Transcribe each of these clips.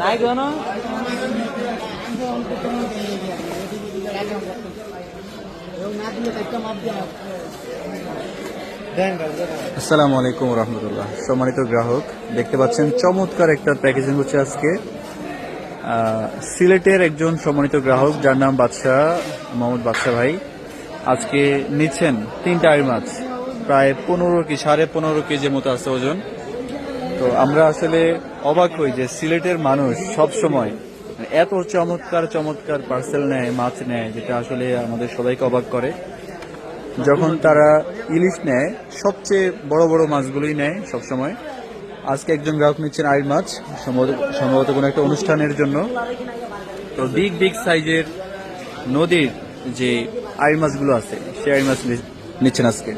নাই আসসালামু আলাইকুম রহমতুল্লাহ সম্মানিত গ্রাহক, দেখতে পাচ্ছেন চমৎকার একটা প্যাকেজিং হচ্ছে আজকে। সিলেটের একজন সম্মানিত গ্রাহক, যার নাম বাদশাহ, মোহাম্মদ বাদশাহ ভাই, আজকে নিচ্ছেন তিনটা আড়ি মাছ। প্রায় পনেরো কি, সাড়ে পনেরো কেজির মতো আছে ওজন। তো আমরা আসলে অবাক হই যে সিলেটের মানুষ সব সময় এত চমৎকার চমৎকার পার্সেল নেয়, মাছ নেয়, যেটা আসলে আমাদের সবাইকে অবাক করে। যখন তারা ইলিশ নেয়, সবচেয়ে বড় বড় মাছগুলোই নেয় সবসময়। আজকে একজন গ্রাহক নিচ্ছেন আইর মাছ, সম্ভবত কোনো একটা অনুষ্ঠানের জন্য। তো বিগ বিগ সাইজের নদীর যে আইর মাছগুলো আছে, সেই আইর মাছ নিচ্ছেন আজকে।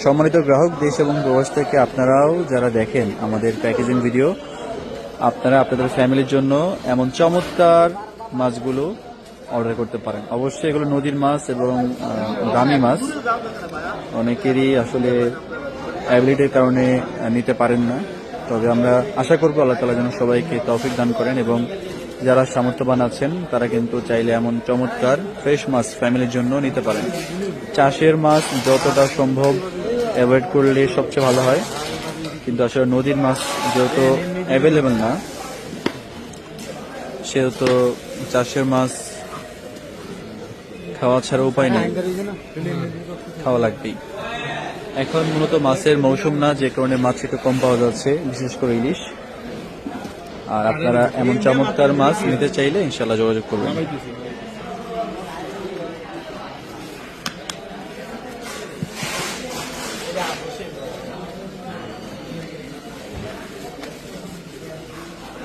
সম্মানিত গ্রাহক, দেশ এবং প্রবাস থেকে আপনারাও যারা দেখেন আমাদের প্যাকেজিং ভিডিও, আপনারা আপনাদের ফ্যামিলির জন্য এমন চমৎকার মাছগুলো অর্ডার করতে পারেন। অবশ্যই এগুলো নদীর মাছ এবং দামি মাছ। অনেকেরই আসলে অ্যাবিলিটির কারণে নিতে পারেন না। তবে আমরা আশা করব আল্লাহ তালা যেন সবাইকে তৌফিক দান করেন এবং যারা সামর্থ্যবান আছেন, তারা কিন্তু চাইলে এমন চমৎকার ফ্রেশ মাছ ফ্যামিলির জন্য নিতে পারেন। চাষের মাছ যতটা সম্ভব অ্যাভয়েড করলে সবচেয়ে ভালো হয়। কিন্তু আসলে নদীর মাছ যেহেতু অ্যাভেলেবেল না, সেহেতু চাষের মাছ খাওয়া ছাড়া উপায় নেই। খাওয়া লাগবেই। এখন মূলত মাছের মৌসুম না, যে কারণে মাছ একটু কম পাওয়া যাচ্ছে, বিশেষ করে ইলিশ। আর আপনারা এমন চমৎকার মাছ নিতে চাইলে ইনশাল্লাহ যোগাযোগ করবেন।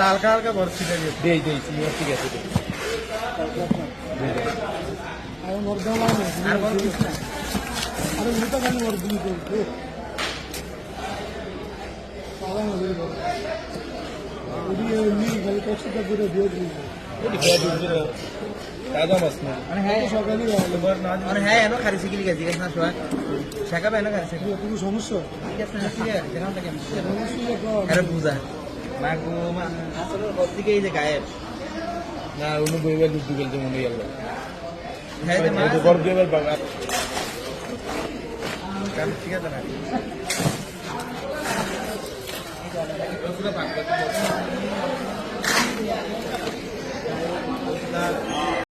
হালকা হালকা না না খারি শিখি গেছি না শিখি তুমি সমস্যা ঠিক আছে না ঠিক আছে যেখান থেকে আরে বুঝা। না গো মা আসলে ওর দিকে এই যে গায়েব না উনি বইবার দুধ দুবেলতে মনে গেল ঠিক আছে না